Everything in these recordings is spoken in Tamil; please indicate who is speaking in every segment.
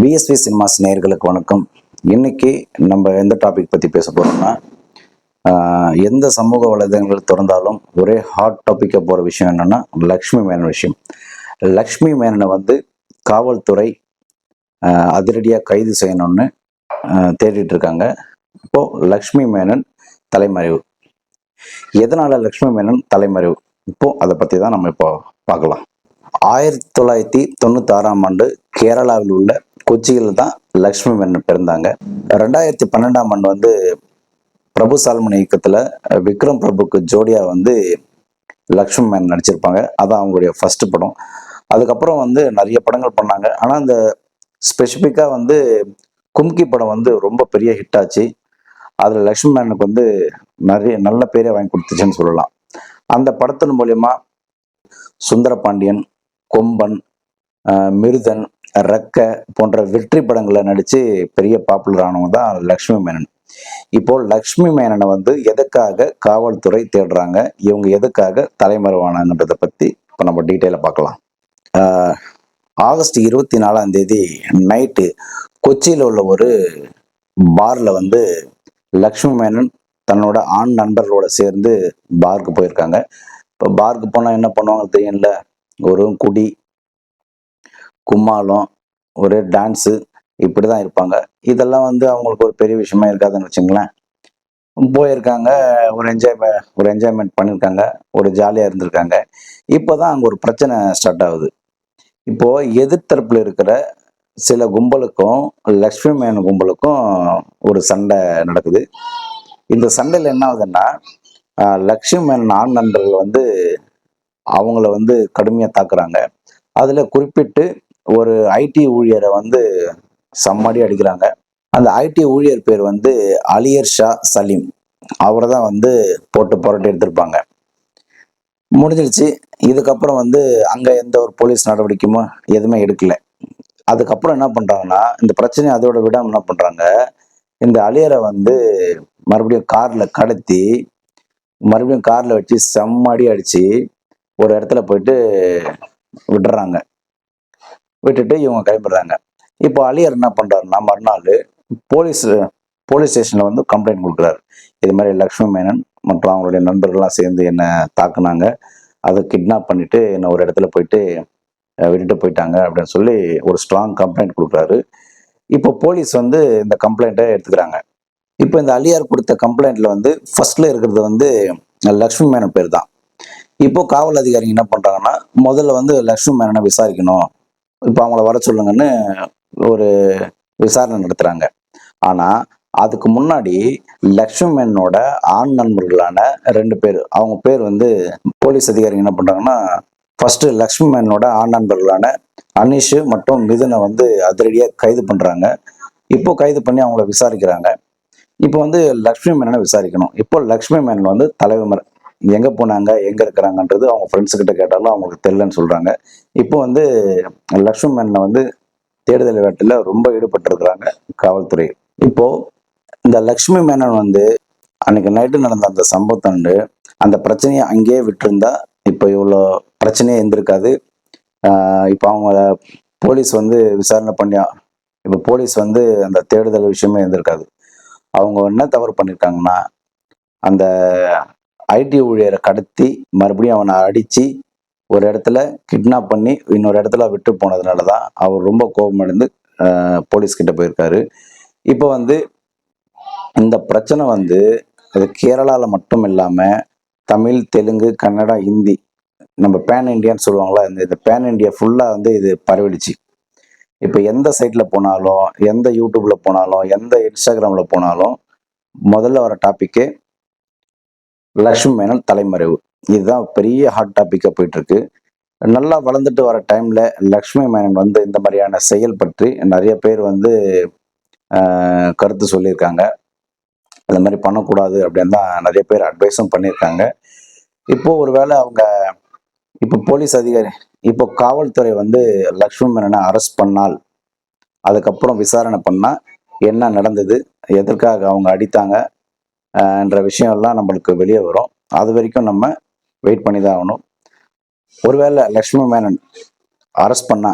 Speaker 1: பிஎஸ்வி சினிமாஸ் நேயர்களுக்கு வணக்கம். இன்னைக்கு நம்ம எந்த டாபிக் பற்றி பேச போகிறோம்னா எந்த சமூக வலைதளங்கள் திறந்தாலும் ஒரே ஹாட் டாப்பிக்காக போகிற விஷயம் என்னென்னா லக்ஷ்மி மேனன் விஷயம். லக்ஷ்மி மேனனை வந்து காவல்துறை அதிரடியாக கைது செய்யணும்னு தேடிட்டு இருக்காங்க. இப்போது லக்ஷ்மி மேனன் தலைமறைவு. எதனால் லக்ஷ்மி மேனன் தலைமறைவு? இப்போது அதை பற்றி தான் நம்ம இப்போ பார்க்கலாம். ஆயிரத்தி தொள்ளாயிரத்தி தொண்ணூத்தி ஆறாம் ஆண்டு கேரளாவில் உள்ள கொச்சியில் தான் லக்ஷ்மி மேனன் பிறந்தாங்க. ரெண்டாயிரத்தி பன்னெண்டாம் ஆண்டு வந்து பிரபு சால்மன் இயக்கத்தில் விக்ரம் பிரபுக்கு ஜோடியாக வந்து லக்ஷ்மி மேனன் நடிச்சிருப்பாங்க. அதான் அவங்களுடைய ஃபஸ்ட்டு படம். அதுக்கப்புறம் வந்து நிறைய படங்கள் பண்ணாங்க. ஆனால் அந்த ஸ்பெசிஃபிக்காக வந்து கும்கி படம் வந்து ரொம்ப பெரிய ஹிட் ஆச்சு. அதில் லக்ஷ்மி மேனுக்கு வந்து நிறைய நல்ல பேரே வாங்கி கொடுத்துச்சுன்னு சொல்லலாம். அந்த படத்தின் மூலயமா சுந்தரபாண்டியன் கொம்பன் மிருதன் ரெக்க போன்ற வெற்றி படங்களில் நடித்து பெரிய பாப்புலர் ஆனவங்க தான் லக்ஷ்மி மேனன். இப்போ லக்ஷ்மி மேனனை வந்து எதுக்காக காவல்துறை தேடுறாங்க? இவங்க எதுக்காக தலைமறைவானாங்கன்றதை பற்றி இப்போ நம்ம டீட்டெயிலாக பார்க்கலாம். ஆகஸ்ட் இருபத்தி நாலாம் தேதி நைட்டு கொச்சியில் உள்ள ஒரு பாரில் வந்து லக்ஷ்மி மேனன் தன்னோட ஆண் நண்பர்களோட சேர்ந்து பாருக்கு போயிருக்காங்க. இப்போ பாருக்கு போனால் என்ன பண்ணுவாங்க தெரியும்ல ஒரு குடி கும்மாளம் ஒரு டான்ஸு இப்படி தான் இருப்பாங்க. இதெல்லாம் வந்து அவங்களுக்கு ஒரு பெரிய விஷயமா இருக்காதுன்னு வச்சுங்களேன். போயிருக்காங்க ஒரு என்ஜாய் ஒரு என்ஜாய்மெண்ட் பண்ணியிருக்காங்க ஒரு ஜாலியாக இருந்திருக்காங்க. இப்போ தான் அங்கே ஒரு பிரச்சனை ஸ்டார்ட் ஆகுது. இப்போது எதிர்த்தரப்பில் இருக்கிற சில கும்பலுக்கும் லக்ஷ்மி மேன் கும்பலுக்கும் ஒரு சண்டை நடக்குது. இந்த சண்டையில் என்ன ஆகுதுன்னா லக்ஷ்மி மேன் ஆண் நண்பர்கள் வந்து அவங்கள வந்து கடுமையாக தாக்குறாங்க. அதில் குறிப்பிட்டு ஒரு ஐடி ஊழியரை வந்து செம்மடி அடிக்கிறாங்க. அந்த ஐடி ஊழியர் பேர் வந்து அலியர் ஷா சலீம். அவரை தான் வந்து போட்டு புரட்டி எடுத்திருப்பாங்க. முடிஞ்சிருச்சு இதுக்கப்புறம் வந்து அங்கே எந்த ஒரு போலீஸ் நடவடிக்கையுமோ எதுவுமே எடுக்கல. அதுக்கப்புறம் என்ன பண்ணுறாங்கன்னா இந்த பிரச்சனையை அதோட விடாமல் என்ன பண்ணுறாங்க இந்த அலியரை வந்து மறுபடியும் காரில் கடத்தி மறுபடியும் காரில் வச்சு செம்மடி அடித்து ஒரு இடத்துல போயிட்டு விடுறாங்க விட்டுட்டு இவங்க கிளம்பிடுறாங்க. இப்போ அலியர் என்ன பண்ணுறாருன்னா மறுநாள் போலீஸ் போலீஸ் ஸ்டேஷனில் வந்து கம்ப்ளைண்ட் கொடுக்குறாரு. இது மாதிரி லக்ஷ்மி மேனன் மற்றும் அவங்களுடைய நண்பர்கள்லாம் சேர்ந்து என்னை தாக்குனாங்க. அதை கிட்னாப் பண்ணிட்டு என்னை ஒரு இடத்துல போயிட்டு விட்டுட்டு போயிட்டாங்க அப்படின்னு சொல்லி ஒரு ஸ்ட்ராங் கம்ப்ளைண்ட் கொடுக்குறாரு. இப்போ போலீஸ் வந்து இந்த கம்ப்ளைண்ட்டை எடுத்துக்கிறாங்க. இப்போ இந்த அலியார் கொடுத்த கம்ப்ளைண்ட்டில் வந்து ஃபர்ஸ்ட்ல இருக்கிறது வந்து லக்ஷ்மி மேனன் பேர் தான். இப்போ காவல் அதிகாரிங்க என்ன பண்ணுறாங்கன்னா முதல்ல வந்து லக்ஷ்மி மேனனை விசாரிக்கணும். இப்போ அவங்கள வர சொல்லுங்கன்னு ஒரு விசாரணை நடத்துகிறாங்க ஆனால் அதுக்கு முன்னாடி லக்ஷ்மி ஆண் நண்பர்களான ரெண்டு பேர் அவங்க பேர் வந்து போலீஸ் அதிகாரிங்க என்ன பண்ணுறாங்கன்னா ஃபர்ஸ்ட் லக்ஷ்மி ஆண் நண்பர்களான அனீஷ் மற்றும் மிதுனை வந்து அதிரடியாக கைது பண்ணுறாங்க இப்போ கைது பண்ணி அவங்கள விசாரிக்கிறாங்க. இப்போ வந்து லக்ஷ்மி மேனனை விசாரிக்கணும். இப்போ லக்ஷ்மி மேனன் வந்து தலைவர் எங்கே போனாங்க எங்கே இருக்கிறாங்கன்றது அவங்க ஃப்ரெண்ட்ஸ் கிட்ட கேட்டாலும் அவங்களுக்கு தெரிலன்னு சொல்கிறாங்க இப்போ வந்து லக்ஷ்மி மேனனை வந்து தேடுதல் வேட்டையில ரொம்ப ஈடுபட்டிருக்கிறாங்க காவல்துறை. இப்போ இந்த லக்ஷ்மி மேனன் வந்து அன்னைக்கு நைட்டு நடந்த அந்த சம்பவத்தாண்டு அந்த பிரச்சனையை அங்கேயே விட்டுருந்தா இப்போ இவ்வளோ பிரச்சனையே இருந்திருக்காது. இப்போ அவங்க போலீஸ் வந்து விசாரணை பண்ணி இப்போ போலீஸ் வந்து அந்த தேடுதல் விஷயமே இருந்திருக்காது. அவங்க என்ன தவறு பண்ணியிருக்காங்கன்னா அந்த ஐடி ஊழியரை கடத்தி மறுபடியும் அவனை அடித்து ஒரு இடத்துல கிட்னாப் பண்ணி இன்னொரு இடத்துல விட்டு போனதுனால தான் அவர் ரொம்ப கோபமடைந்து போலீஸ்கிட்ட போலீஸ் போயிருக்காரு. இப்போ வந்து இந்த பிரச்சனை வந்து அது கேரளாவில் மட்டும் இல்லாமல் தமிழ் தெலுங்கு கன்னடா ஹிந்தி நம்ம பேன் இண்டியான்னு சொல்லுவாங்களா இந்த இந்த பேன் இண்டியா ஃபுல்லாக வந்து இது பரவிடுச்சு. இப்போ எந்த சைட்டில் போனாலும் எந்த யூடியூப்பில் போனாலும் எந்த இன்ஸ்டாகிராமில் போனாலும் முதல்ல வர டாப்பிக்கு லக்ஷ்மி மேனன் தலைமறைவு. இதுதான் பெரிய ஹாட் டாப்பிக்காக போயிட்டு இருக்கு நல்லா வளர்ந்துட்டு வர டைம்ல லக்ஷ்மி மேனன் வந்து இந்த மாதிரியான செயல் பற்றி நிறைய பேர் வந்து கருத்து சொல்லியிருக்காங்க. அந்த மாதிரி பண்ணக்கூடாது அப்படின்னு தான் நிறைய பேர் அட்வைஸும் பண்ணியிருக்காங்க. இப்போ ஒருவேளை அவங்க இப்போ போலீஸ் அதிகாரி இப்போ காவல்துறை வந்து லக்ஷ்மி மேனனை அரெஸ்ட் பண்ணால் அதுக்கப்புறம் விசாரணை பண்ணால் என்ன நடந்தது எதற்காக அவங்க அடித்தாங்க என்ற விஷயம் எல்லாம் நம்மளுக்கு வெளியே வரும். அது வரைக்கும் நம்ம வெயிட் பண்ணி தான் ஆகணும். ஒருவேளை லக்ஷ்மி மேனன் அரெஸ்ட் பண்ணா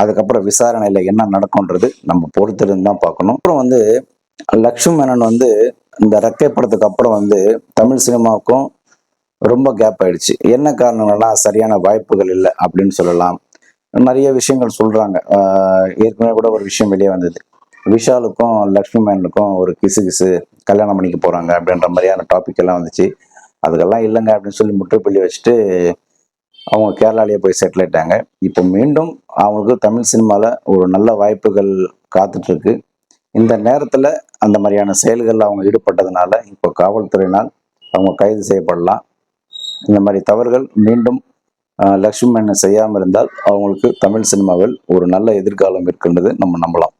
Speaker 1: அதுக்கப்புறம் விசாரணையில் என்ன நடக்கும்ன்றது நம்ம பொறுத்திருந்து தான் பார்க்கணும். அப்புறம் வந்து லக்ஷ்மி மேனன் வந்து இந்த ரெக்கை படத்துக்கு அப்புறம் வந்து தமிழ் சினிமாவுக்கும் ரொம்ப கேப் ஆயிடுச்சு. என்ன காரணங்கள்னா சரியான வாய்ப்புகள் இல்லை அப்படின்னு சொல்லலாம். நிறைய விஷயங்கள் சொல்றாங்க. ஏற்கனவே கூட ஒரு விஷயம் வெளியே வந்தது. விஷாலுக்கும் லக்ஷ்மி மேனுக்கும் ஒரு கிசு கிசு கல்யாணம் பண்ணிக்க போகிறாங்க அப்படின்ற மாதிரியான டாபிக் எல்லாம் வந்துச்சு. அதுக்கெல்லாம் இல்லைங்க அப்படின்னு சொல்லி முற்றுப்புள்ளி வச்சுட்டு அவங்க கேரளாலேயே போய் செட்டில் ஆயிட்டாங்க. இப்போ மீண்டும் அவங்களுக்கு தமிழ் சினிமாவில் ஒரு நல்ல வாய்ப்புகள் காத்துட்ருக்கு. இந்த நேரத்தில் அந்த மாதிரியான செயல்களில் அவங்க ஈடுபட்டதுனால இப்போ காவல்துறையினால் அவங்க கைது செய்யப்படலாம். இந்த மாதிரி தவறுகள் மீண்டும் லக்ஷ்மி மேனை செய்யாமல் இருந்தால் அவங்களுக்கு தமிழ் சினிமாவில் ஒரு நல்ல எதிர்காலம் இருக்கின்றது நம்ம நம்பலாம்.